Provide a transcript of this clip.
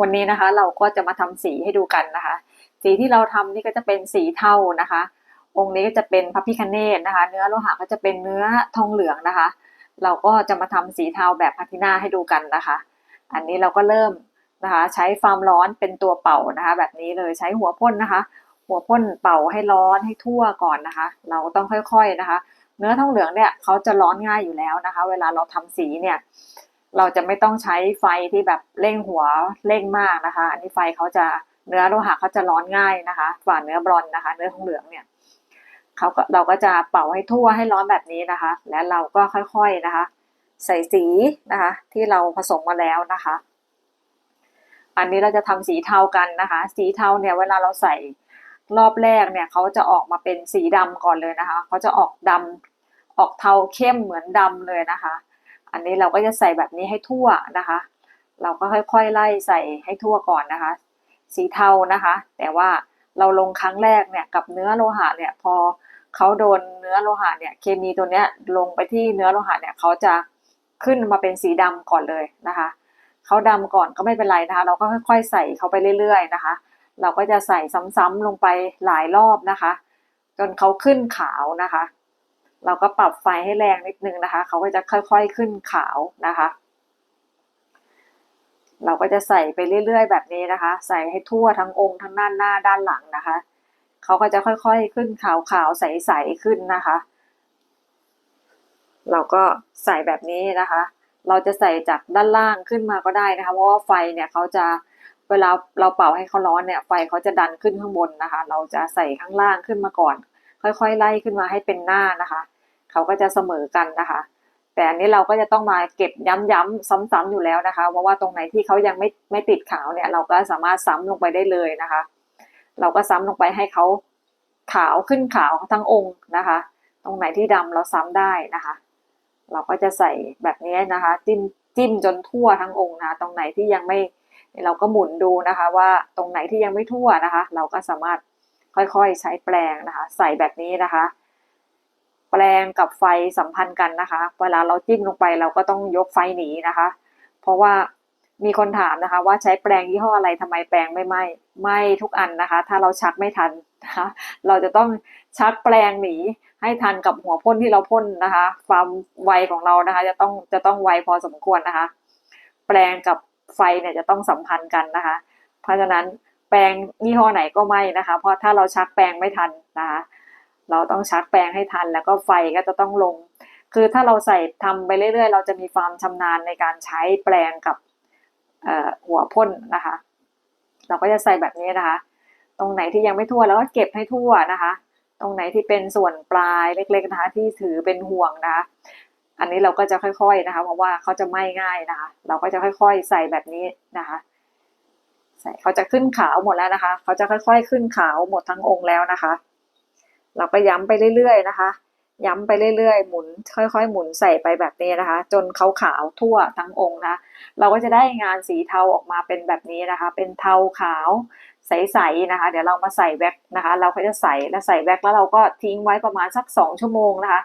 วันนี้นะคะเราก็จะมาทำสีให้ดูกันนะคะ สีที่เราทำนี่ก็จะเป็นสีเทานะคะ องค์นี้ก็จะเป็นพระพิคเนตนะคะ เนื้อโลหะก็จะเป็นเนื้อทองเหลืองนะคะ เราก็จะมาทำสีเทาแบบพาทินาให้ดูกันนะคะ อันนี้เราก็เริ่มนะคะ ใช้ความร้อนเป็นตัวเป่านะคะ แบบนี้เลยใช้หัวพ่นนะคะ หัวพ่นเป่าให้ร้อนให้ทั่วก่อนนะคะ เราต้องค่อยๆนะคะ เนื้อทองเหลืองเนี่ยเขาจะร้อนง่ายอยู่แล้วนะคะ เวลาเราทำสีเนี่ย เราจะไม่ต้องใช้ไฟที่แบบเร่งหัวเร่งมากนะคะ อันนี้ไฟเขาจะเนื้อโลหะเขาจะร้อนง่ายนะคะกว่าเนื้อบรอนนะคะ เนื้อทองเหลืองเนี่ยเขาก็เราก็จะเป่าให้ทั่วให้ร้อนแบบนี้นะคะ และเราก็ค่อยๆนะคะ ใส่สีนะคะ ที่เราผสมมาแล้วนะคะ อันนี้เราจะทำสีเทากันนะคะ สีเทาเนี่ยเวลาเราใส่รอบแรกเนี่ยเขาจะออกมาเป็นสีดำก่อนเลยนะคะเขาจะออกดำออกเทาเข้มเหมือนดำเลยนะคะ อันนี้เราก็จะใส่แบบนี้ให้ทั่วนะคะ เราก็ค่อยๆไล่ใส่ให้ทั่วก่อนนะคะ สีเทานะคะ แต่ว่าเราลงครั้งแรกเนี่ยกับเนื้อโลหะเนี่ยพอเขาโดนเนื้อโลหะเนี่ยเคมีตัวเนี้ยลงไปที่เนื้อโลหะเนี่ยเขาจะขึ้นมาเป็นสีดำก่อนเลยนะคะเขาดำก่อนก็ไม่เป็นไรนะคะ เราก็ค่อยๆใส่เขาไปเรื่อยๆนะคะ เราก็จะใส่ซ้ำๆลงไปหลายรอบนะคะ จนเขาขึ้นขาวนะคะ เราก็ปรับไฟให้แรงนิดนึงนะคะ เขาก็จะค่อยๆขึ้นขาวนะคะ เราก็จะใส่ไปเรื่อยๆ แบบนี้นะคะ ใส่ให้ทั่วทั้งองค์ทั้งด้านหน้าด้านหลังนะคะ เขาก็จะค่อยๆขึ้นขาวๆใสๆขึ้นนะคะ เราก็ใส่แบบนี้นะคะ เราจะใส่จากด้านล่างขึ้นมาก็ได้นะคะ เพราะว่าไฟเนี่ยเขาจะเวลาเราเป่าให้เขาร้อนเนี่ยไฟเขาจะดันขึ้นข้างบนนะคะ เราจะใส่ข้างล่างขึ้นมาก่อน ค่อยๆ ไล่ขึ้นมาให้เป็นหน้านะคะ เขาก็จะเสมอกันนะคะ แต่อันนี้เราก็จะต้องมาเก็บย้ำๆซ้ำๆอยู่แล้วนะคะเพราะว่าตรงไหนที่เขายังไม่ไม่ติดขาวเนี่ย เราก็สามารถซ้ำลงไปได้เลยนะคะ เราก็ซ้ำลงไปให้เขาขาวขึ้นขาวทั้งองค์นะคะ ตรงไหนที่ดำเราซ้ำได้นะคะ เราก็จะใส่แบบนี้นะคะ จิ้มจิ้มจนทั่วทั้งองค์นะตรงไหนที่ยังไม่เราก็หมุนดูนะคะว่าตรงไหนที่ยังไม่ทั่วนะคะ เราก็สามารถค่อยๆใช้แปรงนะคะ ใส่แบบนี้นะคะ แปรงกับไฟสัมพันธ์กันนะคะ เวลาเราจิ้มลงไปเราก็ต้องยกไฟหนีนะคะ เพราะว่ามีคนถามนะคะ ว่าใช้แปรงยี่ห้ออะไรทำไมแปรงไม่ไหม้ไหม้ทุกอันนะคะ ถ้าเราชักไม่ทันนะคะเราจะต้องชักแปรงหนีให้ทันกับหัวพ่นที่เราพ่นนะคะ ความไวของเรานะคะ จะต้องจะต้องไวพอสมควรนะคะ แปรงกับไฟเนี่ยจะต้องสัมพันธ์กันนะคะ เพราะฉะนั้นแปรงยี่ห้อไหนก็ไม่นะคะ เพราะถ้าเราชักแปรงไม่ทันนะคะ เราต้องชักแปรงให้ทัน แล้วก็ไฟก็จะต้องลง คือถ้าเราใส่ทำไปเรื่อยๆ เราจะมีความชำนาญในการใช้แปรงกับหัวพ่นนะคะ เราก็จะใส่แบบนี้นะคะ ตรงไหนที่ยังไม่ทั่วแล้วก็เก็บให้ทั่วนะคะ ตรงไหนที่เป็นส่วนปลายเล็กๆนะคะที่ถือเป็นห่วงนะคะ อันนี้เราก็จะค่อยๆนะคะ เพราะว่าเขาจะไหม้ง่ายนะคะ เราก็จะค่อยๆใส่แบบนี้นะคะใส่เขาจะขึ้นขาวหมดแล้วนะคะ เขาจะค่อยๆ ขึ้นขาวหมดทั้งองค์แล้วนะคะ เราก็ย้ำไปเรื่อยๆนะคะ ย้ำไปเรื่อยๆ หมุนค่อยๆ หมุนใส่ไปแบบนี้นะคะ จนเขาขาวทั่วทั้งองค์นะเราก็จะได้งานสีเทาออกมาเป็นแบบนี้นะคะ เป็นเทาขาวใสๆนะคะ เดี๋ยวเรามาใส่แว็กนะคะ เราก็จะใส่แล้วใส่แว็กแล้วเราก็ทิ้งไว้ประมาณสักสองชั่วโมงนะคะ